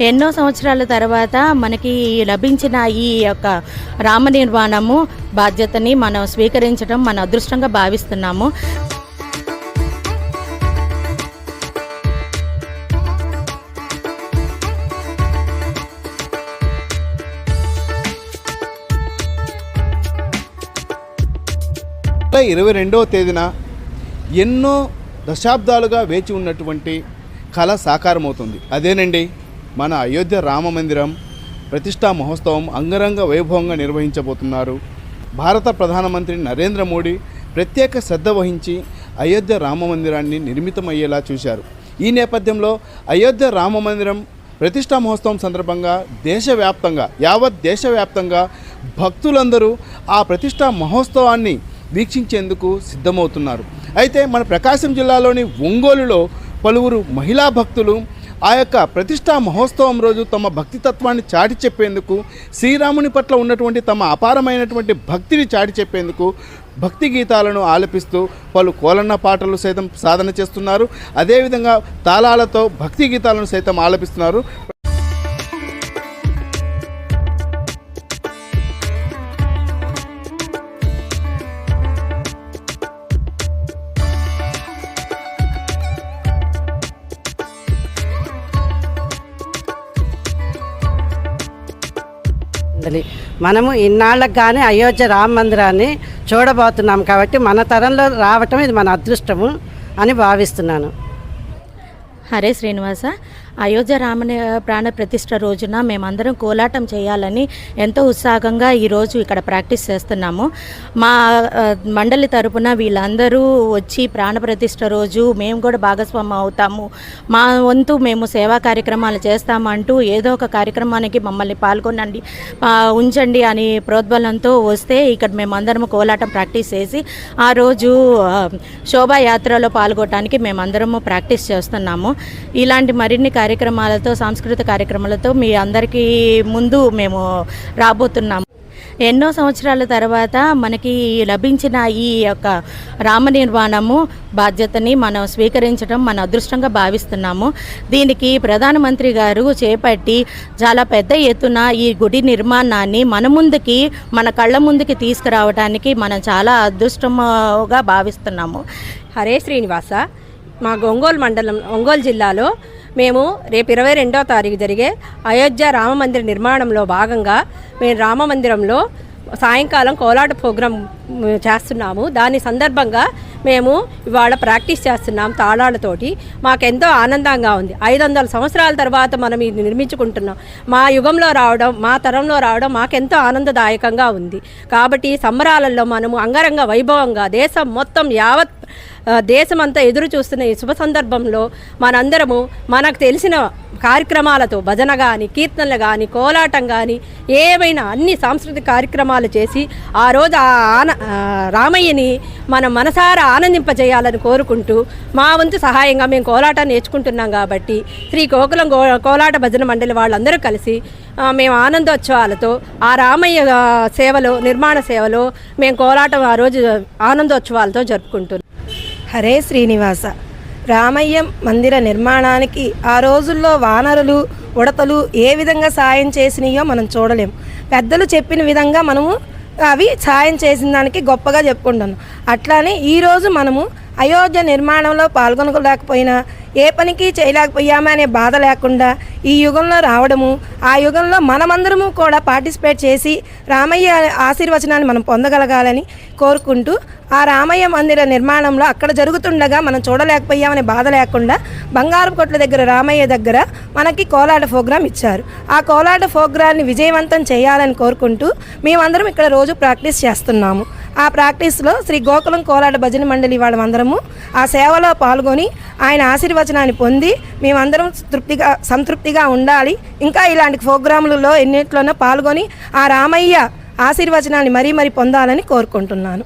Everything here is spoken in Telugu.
ఎన్నో సంవత్సరాల తర్వాత మనకి లభించిన ఈ యొక్క రామ నిర్మాణము బాధ్యతని మనం స్వీకరించడం మన అదృష్టంగా భావిస్తున్నాము. ఇరవై రెండవ తేదీన ఎన్నో దశాబ్దాలుగా వేచి ఉన్నటువంటి కళ సాకారమవుతుంది. అదేనండి? మన అయోధ్య రామ మందిరం ప్రతిష్టా మహోత్సవం అంగరంగ వైభవంగా నిర్వహించబోతున్నారు. భారత ప్రధానమంత్రి నరేంద్ర మోడీ ప్రత్యేక శ్రద్ధ వహించి అయోధ్య రామ మందిరాన్ని నిర్మితమయ్యేలా చూశారు. ఈ నేపథ్యంలో అయోధ్య రామ మందిరం ప్రతిష్టా మహోత్సవం సందర్భంగా దేశవ్యాప్తంగా యావత్ దేశవ్యాప్తంగా భక్తులందరూ ఆ ప్రతిష్టా మహోత్సవాన్ని వీక్షించేందుకు సిద్ధమవుతున్నారు. అయితే మన ప్రకాశం జిల్లాలోని ఒంగోలులో పలువురు మహిళా భక్తులు ఆ యొక్క ప్రతిష్టా మహోత్సవం రోజు తమ భక్తి తత్వాన్ని చాటి చెప్పేందుకు శ్రీరాముని పట్ల ఉన్నటువంటి తమ అపారమైనటువంటి భక్తిని చాటి చెప్పేందుకు భక్తి గీతాలను ఆలపిస్తూ పలు కోలన్న పాటలు సైతం సాధన చేస్తున్నారు. అదేవిధంగా తాళాలతో భక్తి గీతాలను సైతం ఆలపిస్తున్నారు. ఉండాలి. మనము ఇన్నాళ్ళకు కానీ అయోధ్య రామ మందిరాన్ని చూడబోతున్నాం కాబట్టి మన తరంలో రావటం ఇది మన అదృష్టము అని భావిస్తున్నాను హరే శ్రీనివాస అయోధ్య రామని ప్రాణ ప్రతిష్ట రోజున మేమందరం కోలాటం చేయాలని ఎంతో ఉత్సాహంగా ఈరోజు ఇక్కడ ప్రాక్టీస్ చేస్తున్నాము. మా మండలి తరపున వీళ్ళందరూ వచ్చి ప్రాణ ప్రతిష్ట రోజు మేము కూడా భాగస్వామ్యం అవుతాము. మా వంతు మేము సేవా కార్యక్రమాలు చేస్తామంటూ ఏదో ఒక కార్యక్రమానికి మమ్మల్ని పాల్గొనండి ఉంచండి అని ప్రోద్బలంతో వస్తే ఇక్కడ మేమందరం కోలాటం ప్రాక్టీస్ చేసి ఆ రోజు శోభాయాత్రలో పాల్గొనడానికి మేమందరము ప్రాక్టీస్ చేస్తున్నాము. ఇలాంటి మరిన్ని కార్యక్రమాలతో సాంస్కృతిక కార్యక్రమాలతో మీ అందరికీ ముందు మేము రాబోతున్నాము ఎన్నో సంవత్సరాల తర్వాత మనకి లభించిన ఈ యొక్క రామ నిర్మాణము బాధ్యతని మనం స్వీకరించడం మన అదృష్టంగా భావిస్తున్నాము. దీనికి ప్రధానమంత్రి గారు చేపట్టి చాలా పెద్ద ఎత్తున ఈ గుడి నిర్మాణాన్ని మన ముందుకి మన కళ్ళ ముందుకి తీసుకురావడానికి మనం చాలా అదృష్టముగా భావిస్తున్నాము. హరే శ్రీనివాస మా ఒంగోలు మండలం ఒంగోలు జిల్లాలో మేము రేపు ఇరవై రెండవ తారీఖు జరిగే అయోధ్య రామ మందిర నిర్మాణంలో భాగంగా మేము రామ మందిరంలో సాయంకాలం కోలాట ప్రోగ్రాం చేస్తున్నాము. దాని సందర్భంగా మేము ఇవాళ ప్రాక్టీస్ చేస్తున్నాం తాళాలతోటి. మాకెంతో ఆనందంగా ఉంది. ఐదు వందల సంవత్సరాల తర్వాత మనం ఇది నిర్మించుకుంటున్నాం. మా యుగంలో రావడం మా తరంలో రావడం మాకెంతో ఆనందదాయకంగా ఉంది. కాబట్టి సంబరాలలో మనము అంగరంగ వైభవంగా దేశం మొత్తం యావత్ దేశమంతా ఎదురు చూస్తున్న ఈ శుభ సందర్భంలో మనందరము మనకు తెలిసిన కార్యక్రమాలతో భజన కానీ కీర్తనలు కానీ కోలాటం కానీ ఏమైనా అన్ని సాంస్కృతిక కార్యక్రమాలు చేసి ఆ రోజు ఆ ఆన రామయ్యని మనం మనసారా ఆనందింపజేయాలని కోరుకుంటూ మా వంతు సహాయంగా మేము కోలాటం నేర్చుకుంటున్నాం కాబట్టి శ్రీ గోకులం గో కోలాట భజన మండలి వాళ్ళందరూ కలిసి మేము ఆనందోత్సవాలతో ఆ రామయ్య సేవలో నిర్మాణ సేవలో మేము కోలాటం ఆ రోజు ఆనందోత్సవాలతో జరుపుకుంటున్నాం. హరే శ్రీనివాస. రామయ్య మందిర నిర్మాణానికి ఆ రోజుల్లో వానరులు ఉడతలు ఏ విధంగా సాయం చేసినాయో మనం చూడలేం. పెద్దలు చెప్పిన విధంగా మనము అవి సాయం చేసిన దానికి గొప్పగా చెప్పుకుంటున్నాం. అట్లానే ఈరోజు మనము అయోధ్య నిర్మాణంలో పాల్గొనలేకపోయినా ఏ పనికి చేయలేకపోయామా అనే బాధ లేకుండా ఈ యుగంలో రావడము ఆ యుగంలో మనమందరము కూడా పార్టిసిపేట్ చేసి రామయ్య ఆశీర్వచనాన్ని మనం పొందగలగాలని కోరుకుంటూ ఆ రామయ్య మందిర నిర్మాణంలో అక్కడ జరుగుతుండగా మనం చూడలేకపోయామనే బాధ లేకుండా బంగారు కొట్ల దగ్గర రామయ్య దగ్గర మనకి కోలాట ప్రోగ్రాం ఇచ్చారు. ఆ కోలాట ప్రోగ్రాన్ని విజయవంతం చేయాలని కోరుకుంటూ మేమందరం ఇక్కడ రోజు ప్రాక్టీస్ చేస్తున్నాము. ఆ ప్రాక్టీస్లో శ్రీ గోకులం కోలాట భజన మండలి వాళ్ళమందరము ఆ సేవలో పాల్గొని ఆయన ఆశీర్వచనాన్ని పొంది మేమందరం తృప్తిగా సంతృప్తిగా ఉండాలి. ఇంకా ఇలాంటి ప్రోగ్రాములలో ఎన్నిట్లోనో పాల్గొని ఆ రామయ్య ఆశీర్వచనాన్ని మరీ మరీ పొందాలని కోరుకుంటున్నాను.